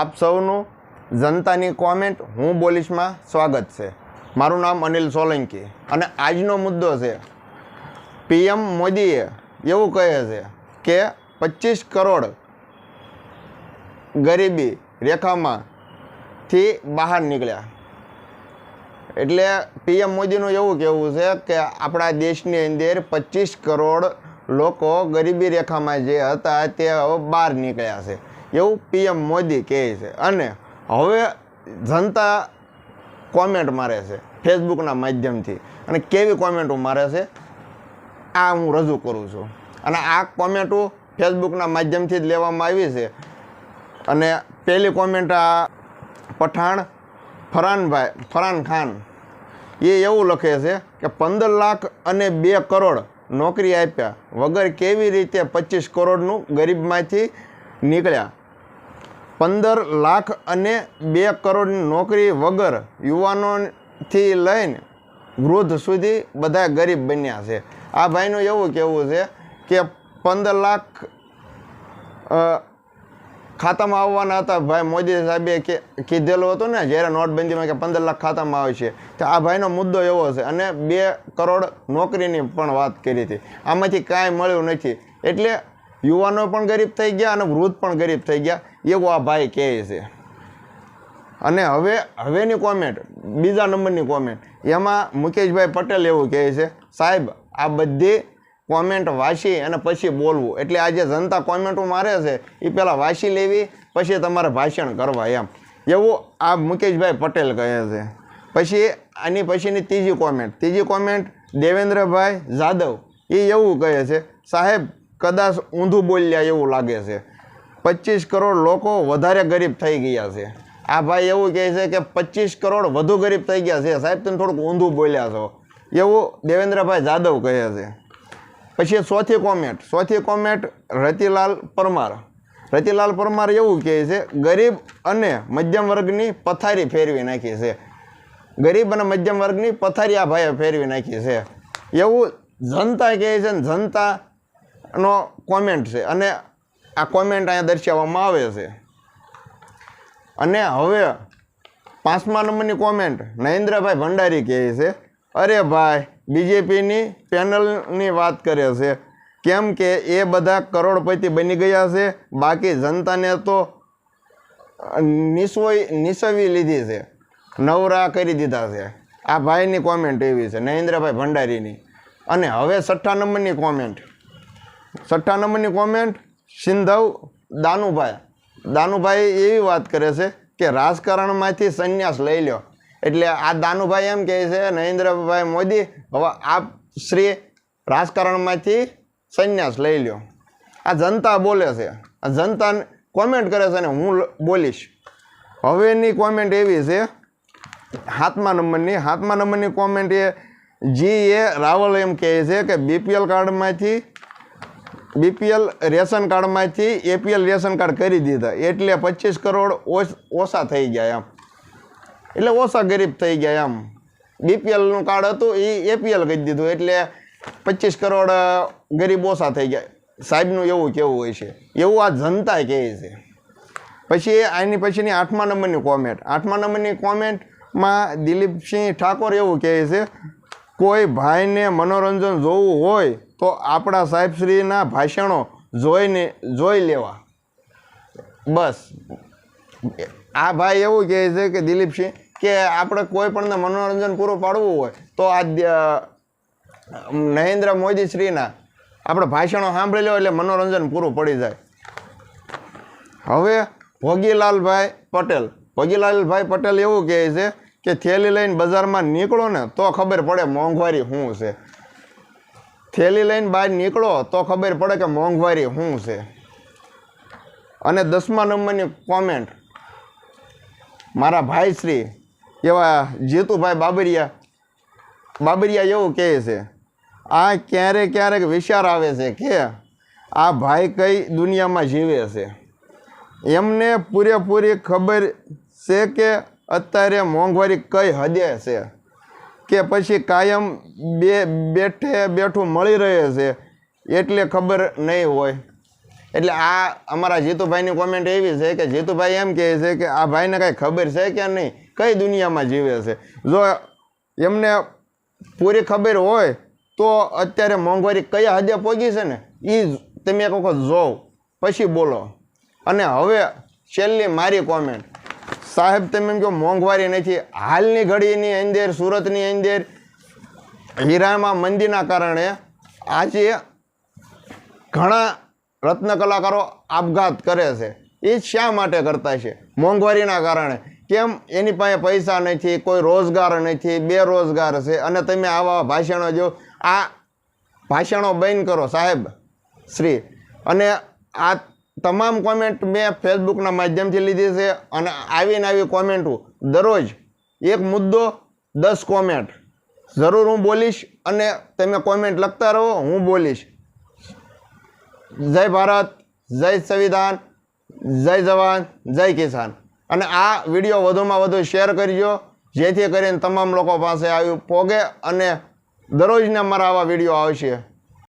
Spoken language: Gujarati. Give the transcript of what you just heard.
આપ સૌનું જનતાની કોમેન્ટ હું બોલીશમાં સ્વાગત છે. મારું નામ અનિલ સોલંકી અને આજનો મુદ્દો છે, પીએમ મોદીએ એવું કહે છે કે પચીસ કરોડ ગરીબી રેખામાંથી બહાર નીકળ્યા. એટલે પીએમ મોદીનું એવું કહેવું છે કે આપણા દેશની અંદર પચીસ કરોડ લોકો ગરીબી રેખામાં જે હતા તે હવે બહાર નીકળ્યા છે. એવું પીએમ મોદી કહે છે. અને હવે જનતા કોમેન્ટ મારે છે ફેસબુકના માધ્યમથી. અને કેવી કોમેન્ટો મારે છે? આ હું રજૂ કરું છું. અને આ કોમેન્ટો ફેસબુકના માધ્યમથી જ લેવામાં આવી છે. અને પહેલી કોમેન્ટ આ પઠાણ ફરાનભાઈ, ફરાન ખાન, એ એવું લખે છે કે પંદર લાખ અને બે કરોડ નોકરી આપ્યા વગર કેવી રીતે પચીસ કરોડનું ગરીબમાંથી નીકળ્યા. પંદર લાખ અને બે કરોડની નોકરી વગર યુવાનોથી લઈને વૃદ્ધ સુધી બધા ગરીબ બન્યા છે. આ ભાઈનું એવું કહેવું છે કે પંદર લાખ ખાતામાં આવવાના હતા. ભાઈ મોદી સાહેબે કીધેલું હતું ને જ્યારે નોટબંધીમાં કે પંદર લાખ ખાતામાં આવે છે. તો આ ભાઈનો મુદ્દો એવો છે અને બે કરોડ નોકરીની પણ વાત કરી હતી. આમાંથી કાંઈ મળ્યું નથી. એટલે યુવાનો પણ ગરીબ થઈ ગયા અને વૃદ્ધ પણ ગરીબ થઈ ગયા. એવું આ ભાઈ કહે છે. અને હવે, હવેની કોમેન્ટ બીજા નંબરની કોમેન્ટ એમાં મુકેશભાઈ પટેલ એવું કહે છે, સાહેબ, આ બધી કોમેન્ટ વાંચી અને પછી બોલવું. એટલે આ જે જનતા કોમેન્ટો મારે છે એ પહેલાં વાંચી લેવી, પછી તમારે ભાષણ કરવા. એમ. એવું આ મુકેશભાઈ પટેલ કહે છે. પછી આની પછીની ત્રીજી કોમેન્ટ ત્રીજી કોમેન્ટ દેવેન્દ્રભાઈ જાદવ. એ એવું કહે છે, સાહેબ કદાચ ઊંધું બોલ્યા એવું લાગે છે. પચીસ કરોડ લોકો વધારે ગરીબ થઈ ગયા છે. આ ભાઈ એવું કહે છે કે પચીસ કરોડ વધુ ગરીબ થઈ ગયા છે. સાહેબ, તમે થોડુંક ઊંધું બોલ્યા છો. એવું દેવેન્દ્રભાઈ જાદવ કહે છે. પછી ચોથી કોમેન્ટ ચોથી કોમેન્ટ, રતિલાલ પરમાર. રતિલાલ પરમાર એવું કહે છે, ગરીબ અને મધ્યમ વર્ગની પથારી ફેરવી નાખી છે. ગરીબ અને મધ્યમ વર્ગની પથારી આ ભાઈએ ફેરવી નાખી છે. એવું જનતા કહે છે ને જનતાનો કોમેન્ટ છે. અને આ કોમેન્ટ અહીંયા દર્શાવવામાં આવે છે. અને હવે પાંચમા નંબરની કોમેન્ટ નરેન્દ્રભાઈ ભંડારી કહે છે, અરે ભાઈ બીજેપીની પેનલની વાત કરે છે. કેમ કે એ બધા કરોડપતિ બની ગયા છે. બાકી જનતાને તો નિસવઈ નિસવી લીધી છે. નવરા કરી દીધા છે. આ ભાઈની કોમેન્ટ એવી છે, નરેન્દ્રભાઈ ભંડારીની. અને હવે છઠ્ઠા નંબરની કોમેન્ટ છઠ્ઠા નંબરની કોમેન્ટ સિંધવ, દાનુભાઈ. દાનુભાઈ એવી વાત કરે છે કે રાજકારણમાંથી સંન્યાસ લઈ લ્યો. એટલે આ દાનુભાઈ એમ કહે છે, નરેન્દ્રભાઈ મોદી, હવે આપ શ્રી રાજકારણમાંથી સંન્યાસ લઈ લ્યો. આ જનતા બોલે છે. આ જનતા કોમેન્ટ કરે છે અને હું બોલીશ. હવેની કોમેન્ટ એવી છે સાતમા નંબરની સાતમા નંબરની કોમેન્ટ એ, જી એ રાવલ એમ કહે છે કે બીપીએલ કાર્ડમાંથી બીપીએલ રેશન કાર્ડમાંથી એપીએલ રેશન કાર્ડ કરી દીધા. એટલે પચીસ કરોડ ઓછ- થઈ ગયા એમ. એટલે ઓછા ગરીબ થઈ ગયા એમ. બીપીએલનું કાર્ડ હતું એ એપીએલ કરી દીધું. એટલે પચીસ કરોડ ગરીબ ઓછા થઈ ગયા. સાહેબનું એવું કેવું હોય છે. એવું આ જનતા કહે છે. પછી આની પછીની આઠમા નંબરની કોમેન્ટ આઠમા નંબરની કોમેન્ટમાં દિલીપસિંહ ઠાકોર એવું કહે છે, કોઈ ભાઈને મનોરંજન જોવું હોય તો આપણા સાહેબશ્રીના ભાષણો જોઈને જોઈ લેવા. બસ. આ ભાઈ એવું કહે છે કે દિલીપસિંહ, કે આપણે કોઈ પણને મનોરંજન પૂરું પાડવું હોય, તો આ નરેન્દ્ર મોદી શ્રીના આપણે ભાષણો સાંભળી લો એટલે મનોરંજન પૂરું પડી જાય. હવે ભોગીલાલભાઈ પટેલ ભોગીલાલભાઈ પટેલ એવું કહે છે કે થેલી લઈને બજારમાં નીકળો ને તો ખબર પડે મોંઘવારી શું છે. થેલી લઈને બહાર નીકળો તો ખબર પડે કે મોંઘવારી શું છે. અને દસમા નંબરની કોમેન્ટ મારા ભાઈ શ્રી એવા જીતુભાઈ બાબરિયા. બાબરિયા એવું કહે છે, આ ક્યારેક ક્યારેક વિચાર આવે છે કે આ ભાઈ કઈ દુનિયામાં જીવે છે. એમને પૂરેપૂરી ખબર છે કે અત્યારે મોંઘવારી કઈ હદે છે. કે પછી કાયમ બે બેઠે બેઠું મળી રહે છે એટલે ખબર નહીં હોય. એટલે આ અમારા જીતુભાઈની કોમેન્ટ એવી છે કે જીતુભાઈ એમ કહે છે કે આ ભાઈને કાંઈ ખબર છે કે નહીં? કઈ દુનિયામાં જીવે છે? જો એમને પૂરી ખબર હોય તો અત્યારે મોંઘવારી કયા હદે પહોંચી છે ને? એ તમે એક વખત જોવ. પછી બોલો. અને હવે છેલ્લી મારી કોમેન્ટ સાહેબ, તમે એમ કહો, મોંઘવારી નથી. હાલની ઘડીની અંદર, સુરતની અંદર, હીરામાં મંદીના કારણે આજે ઘણા રત્ન કલાકારો આપઘાત કરે છે. એ શા માટે કરતા છે? મોંઘવારીના કારણે. કેમ? એની પાસે પૈસા નથી, કોઈ રોજગાર નથી, બેરોજગાર છે. અને તમે આવા ભાષણો જો, આ ભાષણો બંધ કરો સાહેબ, શ્રી. અને આ તમામ કોમેન્ટ મેં ફેસબુકના માધ્યમથી લીધી છે અને આવીને આવી કોમેન્ટો દરરોજ એક મુદ્દો, દસ કોમેન્ટ જરૂર હું બોલીશ અને તમે કોમેન્ટ લખતા રહો, હું બોલીશ. જય ભારત, જય સંવિધાન, જય જવાન, જય કિસાન. અને આ વીડિયો વધુમાં વધુ શેર કરજો, જેથી કરીને તમામ લોકો પાસે આવ્યું પોગે અને દરરોજના મારા આવા વીડિયો આવશે.